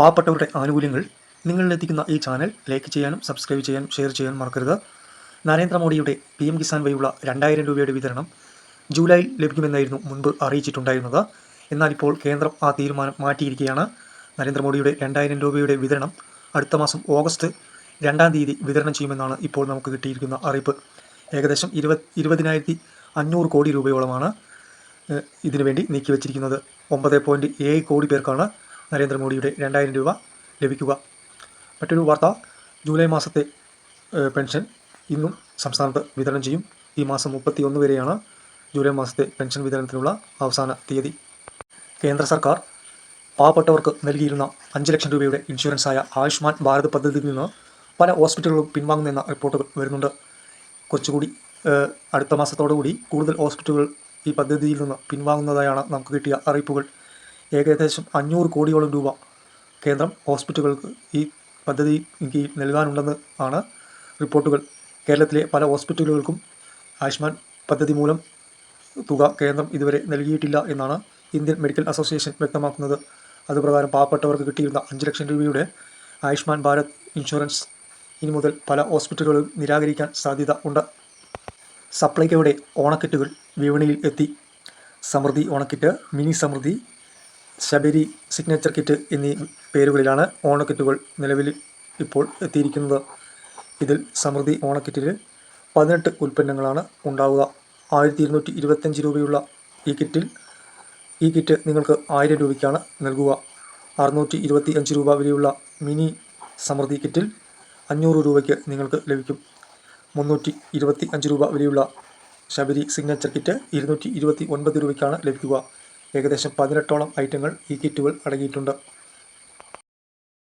പാവപ്പെട്ടവരുടെ ആനുകൂല്യങ്ങൾ നിങ്ങളിലെത്തിക്കുന്ന ഈ ചാനൽ ലൈക്ക് ചെയ്യാനും സബ്സ്ക്രൈബ് ചെയ്യാനും ഷെയർ ചെയ്യാനും മറക്കരുത്. നരേന്ദ്രമോദിയുടെ പി എം കിസാൻ വഴിയുള്ള രണ്ടായിരം രൂപയുടെ വിതരണം ജൂലൈയിൽ ലഭിക്കുമെന്നായിരുന്നു മുൻപ് അറിയിച്ചിട്ടുണ്ടായിരുന്നത്. എന്നാൽ ഇപ്പോൾ കേന്ദ്രം ആ തീരുമാനം മാറ്റിയിരിക്കുകയാണ്. നരേന്ദ്രമോദിയുടെ രണ്ടായിരം രൂപയുടെ വിതരണം അടുത്ത മാസം ഓഗസ്റ്റ് രണ്ടാം തീയതി വിതരണം ചെയ്യുമെന്നാണ് ഇപ്പോൾ നമുക്ക് കിട്ടിയിരിക്കുന്ന അറിയിപ്പ്. ഏകദേശം ഇരുപത് ഇരുപതിനായിരത്തി അഞ്ഞൂറ് കോടി രൂപയോളമാണ് ഇതിനുവേണ്ടി നീക്കിവച്ചിരിക്കുന്നത്. ഒമ്പത് പോയിന്റ് ഏഴ് കോടി പേർക്കാണ് നരേന്ദ്രമോദിയുടെ രണ്ടായിരം രൂപ ലഭിക്കുക. മറ്റൊരു വാർത്ത ജൂലൈ മാസത്തെ പെൻഷൻ ഇന്നും സംസ്ഥാനത്ത് വിതരണം ചെയ്യും. ഈ മാസം മുപ്പത്തി ഒന്ന് വരെയാണ് ജൂലൈ മാസത്തെ പെൻഷൻ വിതരണത്തിനുള്ള അവസാന തീയതി. കേന്ദ്ര സർക്കാർ പാവപ്പെട്ടവർക്ക് നൽകിയിരുന്ന അഞ്ച് ലക്ഷം രൂപയുടെ ഇൻഷുറൻസായ ആയുഷ്മാൻ ഭാരത് പദ്ധതിയിൽ നിന്ന് പല ഹോസ്പിറ്റലുകളും പിൻവാങ്ങുന്നെന്ന റിപ്പോർട്ടുകൾ വരുന്നുണ്ട്. കുറച്ചുകൂടി അടുത്ത മാസത്തോടുകൂടി കൂടുതൽ ഹോസ്പിറ്റലുകൾ ഈ പദ്ധതിയിൽ നിന്ന് പിൻവാങ്ങുന്നതായാണ് നമുക്ക് കിട്ടിയ അറിയിപ്പുകൾ. ഏകദേശം അഞ്ഞൂറ് കോടിയോളം രൂപ കേന്ദ്രം ഹോസ്പിറ്റലുകൾക്ക് ഈ പദ്ധതി കീഴിൽ നൽകാനുണ്ടെന്ന് ആണ് റിപ്പോർട്ടുകൾ. കേരളത്തിലെ പല ഹോസ്പിറ്റലുകൾക്കും ആയുഷ്മാൻ പദ്ധതി മൂലം തുക കേന്ദ്രം ഇതുവരെ നൽകിയിട്ടില്ല എന്നാണ് ഇന്ത്യൻ മെഡിക്കൽ അസോസിയേഷൻ വ്യക്തമാക്കുന്നത്. അതുപ്രകാരം പാവപ്പെട്ടവർക്ക് കിട്ടിയിരുന്ന അഞ്ച് ലക്ഷം രൂപയുടെ ആയുഷ്മാൻ ഭാരത് ഇൻഷുറൻസ് ഇനി മുതൽ പല ഹോസ്പിറ്റലുകളും നിരാകരിക്കാൻ സാധ്യത ഉണ്ട്. സപ്ലൈകോയുടെ ഓണക്കിറ്റുകൾ വിപണിയിൽ എത്തി. സമൃദ്ധി ഓണക്കിറ്റ് മിനി സമൃദ്ധി ശബരി സിഗ്നേച്ചർ കിറ്റ് എന്നീ പേരുകളിലാണ് ഓണക്കിറ്റുകൾ നിലവിൽ ഇപ്പോൾ എത്തിയിരിക്കുന്നത്. ഇതിൽ സമൃദ്ധി ഓണക്കിറ്റിൽ പതിനെട്ട് ഉൽപ്പന്നങ്ങളാണ് ഉണ്ടാവുക. ആയിരത്തി ഇരുന്നൂറ്റി ഇരുപത്തഞ്ച് രൂപയുള്ള ഈ കിറ്റിൽ ഈ കിറ്റ് നിങ്ങൾക്ക് ആയിരം രൂപയ്ക്കാണ് നൽകുക. അറുന്നൂറ്റി ഇരുപത്തി അഞ്ച് രൂപ വിലയുള്ള മിനി സമൃദ്ധി കിറ്റിൽ അഞ്ഞൂറ് രൂപയ്ക്ക് നിങ്ങൾക്ക് ലഭിക്കും. മുന്നൂറ്റി ഇരുപത്തി അഞ്ച് രൂപ വിലയുള്ള ശബരി സിഗ്നേച്ചർ കിറ്റ് ഇരുന്നൂറ്റി ഇരുപത്തി ഒൻപത് രൂപയ്ക്കാണ് ലഭിക്കുക. ഏകദേശം പതിനെട്ടോളം ഐറ്റങ്ങൾ ഈ കിറ്റുകൾ അടങ്ങിയിട്ടുണ്ട്.